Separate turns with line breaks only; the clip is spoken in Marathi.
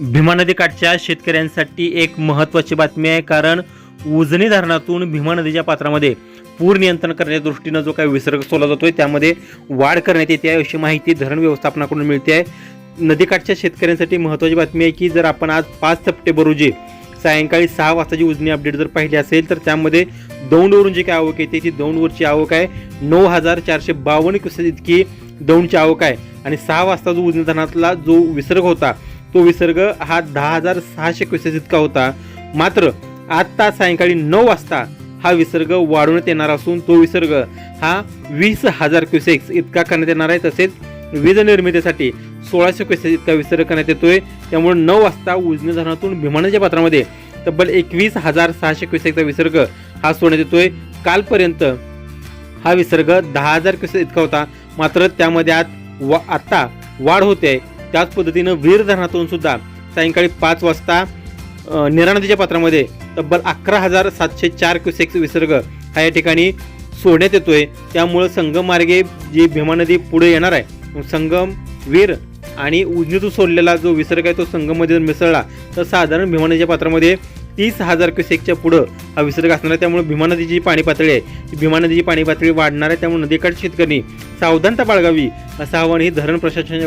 भीमा नदीकाठच्या शेतकऱ्यांसाठी एक महत्त्वाची बातमी आहे कारण उजनी धरणातून भीमा नदीच्या पात्रामध्ये पूर नियंत्रण करण्याच्या दृष्टीनं जो काही विसर्ग सोडला जातोय त्यामध्ये वाढ करण्यात येते. आहे अशी माहिती धरण व्यवस्थापनाकडून मिळते आहे. नदीकाठच्या शेतकऱ्यांसाठी महत्त्वाची बातमी आहे की जर आपण आज पाच सप्टेंबर रोजी सायंकाळी सहा वाजताची उजनी अपडेट जर पाहिली असेल तर त्यामध्ये दौंडवरून जी काय आवक येते ती दौंडवरची आवक आहे. नऊ हजार चारशे बावन्न क्युसेस इतकी दौंडची आवक आहे. आणि सहा वाजता जो उजनी धरणातला जो विसर्ग होता तो विसर्ग हा दहा हजार सहाशे क्विसेस इतका होता. मात्र आत्ता सायंकाळी नऊ वाजता हा विसर्ग वाढवण्यात येणार असून तो विसर्ग हा वीस हजार क्युसेक्स इतका करण्यात येणार आहे. तसेच वीज निर्मितीसाठी सोळाशे क्विसेस इतका विसर्ग करण्यात येतोय. त्यामुळे नऊ वाजता उजनी धरणातून भीमानाच्या पात्रामध्ये तब्बल एकवीस हजार सहाशे क्युसेकचा विसर्ग हा सोडण्यात येतोय. कालपर्यंत हा विसर्ग दहा हजार क्विसेस इतका होता. मात्र त्यामध्ये आत वा आत्ता वाढ होते आहे. त्याच पद्धतीनं वीर धरणातून सुद्धा सायंकाळी पाच वाजता निरा नदीच्या पात्रामध्ये तब्बल अकरा हजार सातशे चार क्युसेक्स विसर्ग हा या ठिकाणी सोडण्यात येतोय. त्यामुळं संगम मार्गे जी भीमा नदी पुढे येणार आहे संगम वीर आणि उजनीतून सोडलेला जो विसर्ग आहे तो संगममध्ये जर मिसळला तर साधारण भीमा नदीच्या पात्रामध्ये तीस हजार क्युसेकच्या पुढं हा विसर्ग असणार आहे. त्यामुळे भीमा नदीची जी पाणी पातळी आहे ती भीमा नदीची पाणी पातळी वाढणार आहे. त्यामुळे नदीकाठ शेतकरी सावधानता बाळगावी असं आवाहन ही धरण प्रशासनाच्या